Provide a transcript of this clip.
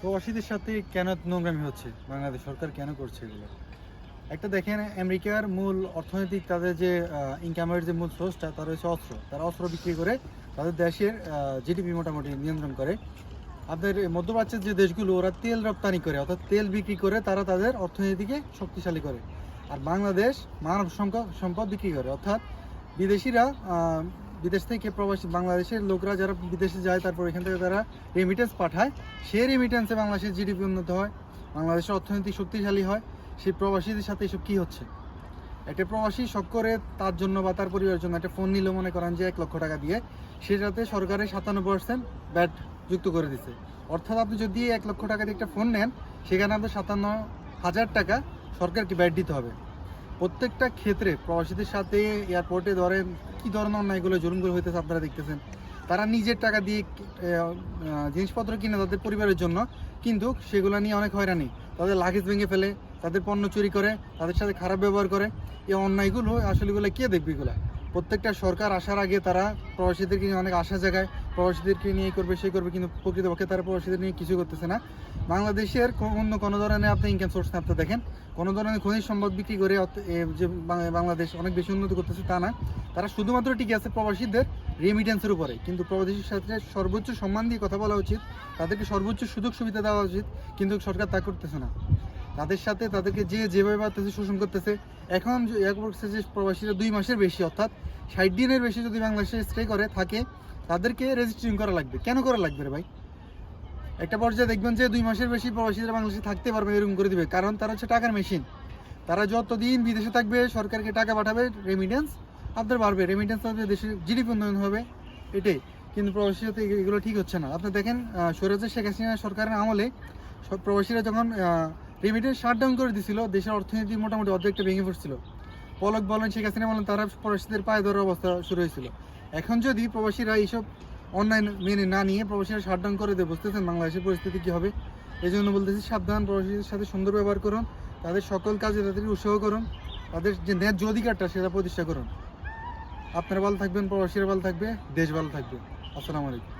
প্রবাসীদের সাথে কেন নোংরামি হচ্ছে? বাংলাদেশ সরকার কেন করছে এগুলো? একটা দেখেন, আমেরিকার মূল অর্থনৈতিক তাদের যে ইনকামের যে মূল সোর্সটা তার হচ্ছে অস্ত্র। তারা অস্ত্র বিক্রি করে তাদের দেশের জিডিপি মোটামুটি নিয়ন্ত্রণ করে। আপনাদের মধ্যপ্রাচ্যের যে দেশগুলো, ওরা তেল রপ্তানি করে, অর্থাৎ তেল বিক্রি করে তারা তাদের অর্থনীতিকে শক্তিশালী করে। আর বাংলাদেশ মানব সম্পদ বিক্রি করে, অর্থাৎ বিদেশিরা বিদেশ থেকে প্রবাসী বাংলাদেশের লোকরা যারা বিদেশে যায়, তারপর এখান থেকে তারা রেমিটেন্স পাঠায়। সেই রেমিটেন্সে বাংলাদেশের জিডিপি উন্নত হয়, বাংলাদেশের অর্থনীতি শক্তিশালী হয়। সেই প্রবাসীদের সাথে এসব কী হচ্ছে? একটা প্রবাসী শখ করে তার জন্য বা তার পরিবারের জন্য একটা ফোন নিল, মনে করেন যে এক লক্ষ টাকা দিয়ে। সেটাতে সরকারের সাতান্ন পার্সেন্ট ব্যাট যুক্ত করে দিছে। অর্থাৎ আপনি যদি এক লক্ষ টাকা দিয়ে একটা ফোন নেন, সেখানে আপনার সাতান্ন হাজার টাকা সরকারকে ব্যাট দিতে হবে। প্রত্যেকটা ক্ষেত্রে প্রবাসীদের সাথে এয়ারপোর্টে ধরেন, কী ধরনের অন্যায়গুলো জুলুমগুলো হইতেছে আপনারা দেখতেছেন? তারা নিজের টাকা দিয়ে জিনিসপত্র কিনে তাদের পরিবারের জন্য, কিন্তু সেগুলো নিয়ে অনেক হয়রানি। তাদের লাগেজ ভেঙে ফেলে, তাদের পণ্য চুরি করে, তাদের সাথে খারাপ ব্যবহার করে। এই অন্যায়গুলো আসলে এগুলো কে দেখবে এগুলো? প্রত্যেকটা সরকার আসার আগে তারা প্রবাসীদেরকে অনেক আশা জায়গায় প্রবাসীদেরকে নিয়ে করবে, সেই করবে, কিন্তু প্রকৃতপক্ষে তারা প্রবাসীদের নিয়ে কিছু করতেছে না। বাংলাদেশের অন্য কোনো ধরনের আপনি ইনকাম সোর্স আপনি দেখেন, কোনো ধরনের খনিজ সম্পদ বিক্রি করে যে বাংলাদেশ অনেক বেশি উন্নতি করতেছে তা না। তারা শুধুমাত্র টিকে আছে প্রবাসীদের রেমিটেন্সের উপরে, কিন্তু প্রবাসীর সাথে সর্বোচ্চ সম্মান দিয়ে কথা বলা উচিত, তাদেরকে সর্বোচ্চ সুযোগ সুবিধা দেওয়া উচিত, কিন্তু সরকার তা করতেছে না। তাদের সাথে তাদেরকে যে যেভাবে পারতেছে শোষণ করতেছে। এখন যে প্রবাসীরা দুই মাসের বেশি, অর্থাৎ ষাট দিনের বেশি যদি বাংলাদেশে স্টে করে, থাকে তাদেরকে রেজিস্ট্রেশন করা লাগবে। কেন করা লাগবে রে ভাই? একটা পর্যায়ে দেখবেন যে দুই মাসের বেশি প্রবাসীরা বাংলাদেশে থাকতে পারবে এরকম করে দিবে। কারণ তারা হচ্ছে টাকার মেশিন তারা যতদিন বিদেশে থাকবে, সরকারকে টাকা পাঠাবে রেমিটেন্স আপনার বাড়বে। রেমিটেন্স আপনাদের দেশের জিডিপি উন্নয়ন হবে, এটাই। কিন্তু প্রবাসী সাথে এগুলো ঠিক হচ্ছে না। আপনি দেখেন স্বৈরাচার শেখ হাসিনা সরকারের আমলে সব প্রবাসীরা যখন রেমিটেন্স শাটডাউন করে দিছিল, দেশের অর্থনীতি মোটামুটি অর্ধেকটা ভেঙে পড়ছিল। পলক বলেন, শেখ হাসিনা বলেন, তারা প্রবাসীদের পায়ে ধরার অবস্থা শুরু হয়েছিল। এখন যদি প্রবাসীরা এইসব অনলাইন মেনে না নিয়ে প্রবাসীরা শাটডাউন করে দেয়, বুঝতেছেন বাংলাদেশের পরিস্থিতি কী হবে? এই জন্য বলতেছি সাবধান, প্রবাসীদের সাথে সুন্দর ব্যবহার করুন, তাদের সকল কাজে তাদের উৎসাহ করুন, তাদের যে ন্যায্য অধিকারটা সেটা প্রতিষ্ঠা করুন। আপনারা ভালো থাকবেন, প্রবাসীরা ভালো থাকবে, দেশ ভালো থাকবে। আসসালামু আলাইকুম।